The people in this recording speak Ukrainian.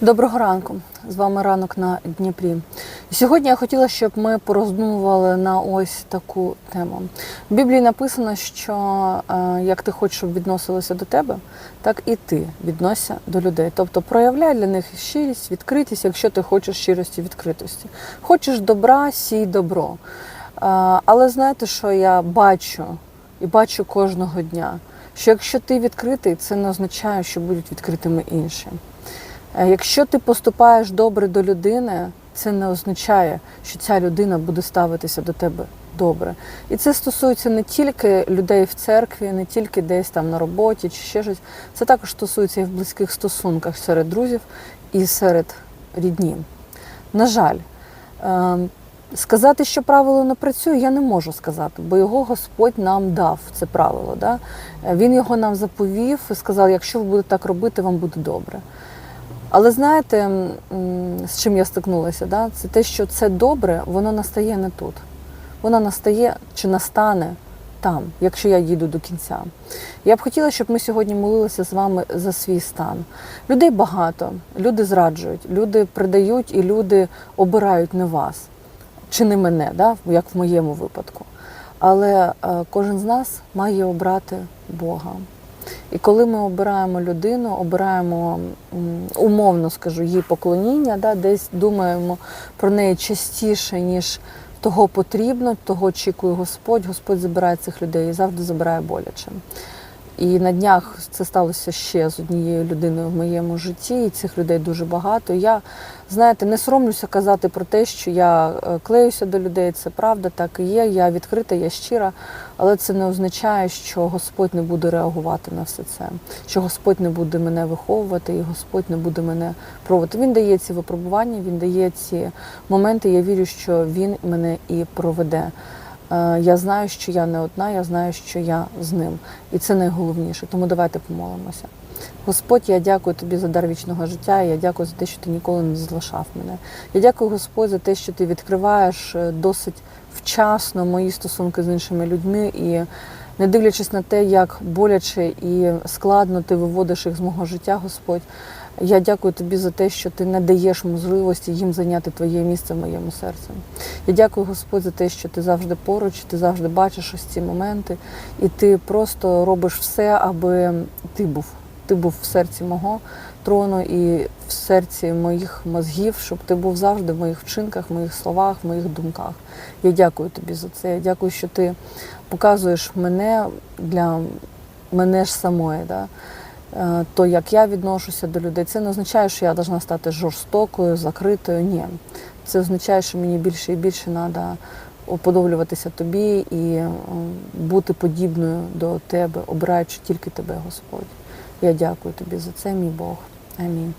Доброго ранку. З вами ранок на Дніпрі. Сьогодні я хотіла, щоб ми пороздумували на ось таку тему. В Біблії написано, що е, як ти хочеш, щоб відносилися до тебе, так і ти відносся до людей. Тобто проявляй для них щирість, відкритість, якщо ти хочеш щирості, відкритості. Хочеш добра, сій добро. Е, але знаєте, що я бачу і бачу кожного дня, що якщо ти відкритий, це не означає, що будуть відкритими інші. Е, Якщо ти поступаєш добре до людини, це не означає, що ця людина буде ставитися до тебе добре. І це стосується не тільки людей в церкві, не тільки десь там на роботі чи ще щось. Це також стосується і в близьких стосунках серед друзів і серед рідні. На жаль, е, сказати, що правило не працює, я не можу сказати, бо його Господь нам дав це правило. Да? Е, Він його нам заповів і сказав: якщо ви будете так робити, вам буде добре. Але знаєте, з чим я стикнулася? Да? Це те, що це добре, воно настає не тут. Воно настає чи настане там, якщо я дійду до кінця. Я б хотіла, щоб ми сьогодні молилися з вами за свій стан. Людей багато, люди зраджують, люди придають і люди обирають не вас чи не мене, да? як в моєму випадку. Але е, кожен з нас має обрати Бога. І коли ми обираємо людину, обираємо умовно скажу, її поклоніння, да, десь думаємо про неї частіше, ніж того потрібно, того очікує Господь. Господь забирає цих людей і завжди забирає боляче. І на днях це сталося ще з однією людиною в моєму житті, і цих людей дуже багато. Я, знаєте, не соромлюся казати про те, що я е, клеюся до людей, це правда, так і є. Я відкрита, я щира, але це не означає, що Господь не буде реагувати на все це, що Господь не буде мене виховувати, і Господь не буде мене проводити. Він дає ці випробування, він дає ці моменти. Я вірю, що він мене і проведе. Е, Я знаю, що я не одна, я знаю, що я з ним. І це найголовніше. Тому давайте помолимося. Господь, я дякую тобі за дар вічного життя. Я дякую за те, що ти ніколи не залишав мене. Я дякую Господь за те, що ти відкриваєш е, досить вчасно мої стосунки з іншими людьми і. Не дивлячись на те, як боляче і складно ти виводиш їх з мого життя, Господь, я дякую тобі за те, що ти не даєш можливості їм зайняти твоє місце в моєму серці. Я дякую Господь за те, що ти завжди поруч, ти завжди бачиш ось ці моменти, і ти просто робиш все, аби ти був. Ти був в серці мого трону і в серці моїх мозгів, щоб ти був завжди в моїх вчинках, в моїх словах, в моїх думках. Я дякую тобі за це. Я дякую, що ти показуєш мене для мене ж самої. Да? Е, То, як я відношуся до людей, це не означає, що я повинна стати жорстокою, закритою. Ні. Це означає, що мені більше і більше треба уподоблюватися тобі і бути подібною до тебе, обираючи тільки тебе, Господь. Я дякую тобі за це, мій Бог. Амінь.